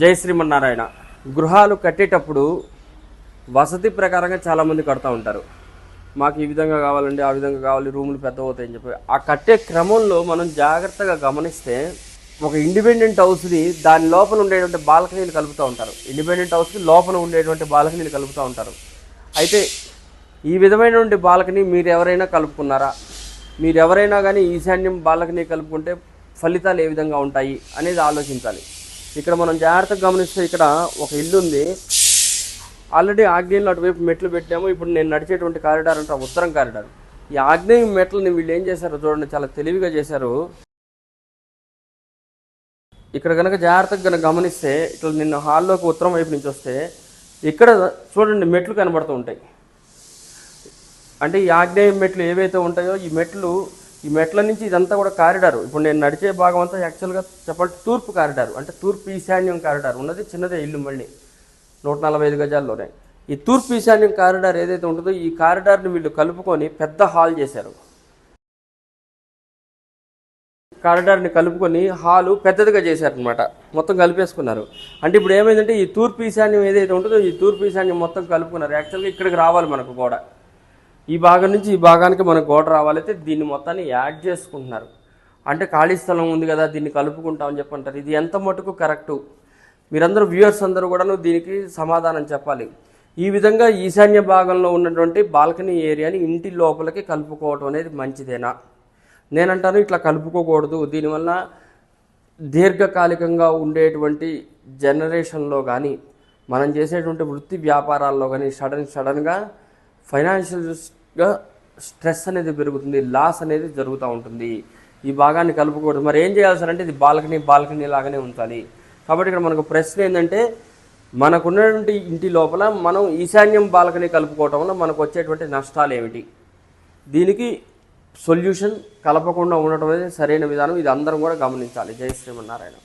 జై శ్రీమన్నారాయణ. గృహాలు కట్టేటప్పుడు వసతి ప్రకారంగా చాలామంది కడతా ఉంటారు. మాకు ఈ విధంగా కావాలండి ఆ విధంగా కావాలి రూములు పెద్ద అవుతాయని చెప్పి. ఆ కట్టే క్రమంలో మనం జాగ్రత్తగా గమనిస్తే ఒక ఇండిపెండెంట్ హౌస్ని దాని లోపల ఉండేటువంటి బాల్కనీలు కలుపుతూ ఉంటారు. ఇండిపెండెంట్ హౌస్కి లోపల ఉండేటువంటి బాల్కనీలు కలుపుతూ ఉంటారు. అయితే ఈ విధమైనటువంటి బాల్కనీ మీరు ఎవరైనా కలుపుకున్నారా? మీరు ఎవరైనా కానీ ఈశాన్యం బాల్కనీ కలుపుకుంటే ఫలితాలు ఏ విధంగా ఉంటాయి అనేది ఆలోచించాలి. ఇక్కడ మనం జాగ్రత్తగా గమనిస్తే ఇక్కడ ఒక ఇల్లు ఉంది. ఆల్రెడీ ఆగ్నేయంలో అటువైపు మెట్లు పెట్టాము. ఇప్పుడు నేను నడిచేటువంటి కారిడార్ అంటే ఉత్తరం కారిడార్ ఈ ఆగ్నేయం మెట్లని వీళ్ళు ఏం చేశారో చూడండి చాలా తెలివిగా చేశారు. ఇక్కడ కనుక జాగ్రత్తగా కనుక గమనిస్తే ఇట్లా నిన్న హాల్లోకి ఉత్తరం వైపు నుంచి వస్తే ఇక్కడ చూడండి మెట్లు కనబడుతూ ఉంటాయి. అంటే ఈ ఆగ్నేయ మెట్లు ఏవైతే ఉంటాయో ఈ మెట్లు ఈ మెట్ల నుంచి ఇదంతా కూడా కారిడార్. ఇప్పుడు నేను నడిచే భాగం అంతా యాక్చువల్గా చెప్పాలంటే తూర్పు కారిడార్. అంటే తూర్పు ఈశాన్యం కారిడార్. ఉన్నది చిన్నదే ఇల్లు మళ్ళీ. నూట నలభై ఐదు గజాల్లోనే. ఈ తూర్పు ఈశాన్యం కారిడార్ ఏదైతే ఉంటుందో ఈ కారిడార్ని వీళ్ళు కలుపుకొని పెద్ద హాల్ చేశారు. కారిడార్ని కలుపుకొని హాలు పెద్దదిగా చేశారనమాట మొత్తం కలిపేసుకున్నారు. అంటే ఇప్పుడు ఏమైందంటే ఈ తూర్పు ఈశాన్యం ఏదైతే ఉంటుందో ఈ తూర్పు ఈశాన్యం మొత్తం కలుపుకున్నారు. యాక్చువల్గా ఇక్కడికి రావాలి మనకు కూడా. ఈ భాగం నుంచి ఈ భాగానికి మనకు గోడ రావాలైతే దీన్ని మొత్తాన్ని యాడ్ చేసుకుంటున్నారు. అంటే ఖాళీ స్థలం ఉంది కదా దీన్ని కలుపుకుంటామని చెప్పంటారు. ఇది ఎంత మటుకు కరెక్టు? మీరందరూ వ్యూయర్స్ అందరూ కూడాను దీనికి సమాధానం చెప్పాలి. ఈ విధంగా ఈశాన్య భాగంలో ఉన్నటువంటి బాల్కనీ ఏరియాని ఇంటి లోపలికి కలుపుకోవటం అనేది మంచిదేనా? నేనంటాను ఇట్లా కలుపుకోకూడదు. దీనివల్ల దీర్ఘకాలికంగా ఉండేటువంటి జనరేషన్లో కానీ మనం చేసేటువంటి వృత్తి వ్యాపారాల్లో కానీ సడన్ సడన్గా ఫైనాన్షియల్ స్ట్రెస్ అనేది పెరుగుతుంది లాస్ అనేది జరుగుతూ ఉంటుంది. ఈ భాగాన్ని కలుపుకూడదు మరి ఏం చేయాల్సి అంటే ఇది బాల్కనీ బాల్కనీ లాగానే ఉంచాలి. కాబట్టి ఇక్కడ మనకు ప్రశ్న ఏంటంటే మనకున్నటువంటి ఇంటి లోపల మనం ఈశాన్యం బాల్కనీ కలుపుకోవటం వల్ల మనకు వచ్చేటువంటి నష్టాలు ఏమిటి? దీనికి సొల్యూషన్ కలపకుండా ఉండటం అనేది సరైన విధానం. ఇది అందరం కూడా గమనించాలి. జై శ్రీమన్నారాయణ.